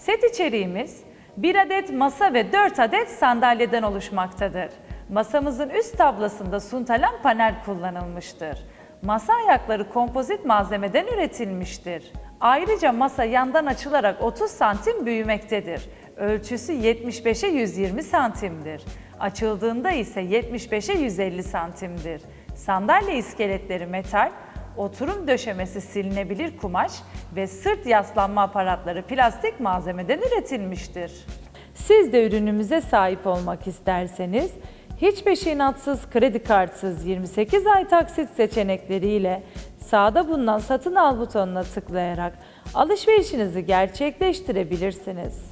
Set içeriğimiz 1 adet masa ve 4 adet sandalyeden oluşmaktadır. Masamızın üst tablasında suntalan panel kullanılmıştır. Masa ayakları kompozit malzemeden üretilmiştir. Ayrıca masa yandan açılarak 30 santim büyümektedir. Ölçüsü 75'e 120 santimdir. Açıldığında ise 75'e 150 santimdir. Sandalye iskeletleri metal, oturum döşemesi silinebilir kumaş ve sırt yaslanma aparatları plastik malzemeden üretilmiştir. Siz de ürünümüze sahip olmak isterseniz hiç peşinatsız, kredi kartsız 28 ay taksit seçenekleriyle sağda bulunan satın al butonuna tıklayarak alışverişinizi gerçekleştirebilirsiniz.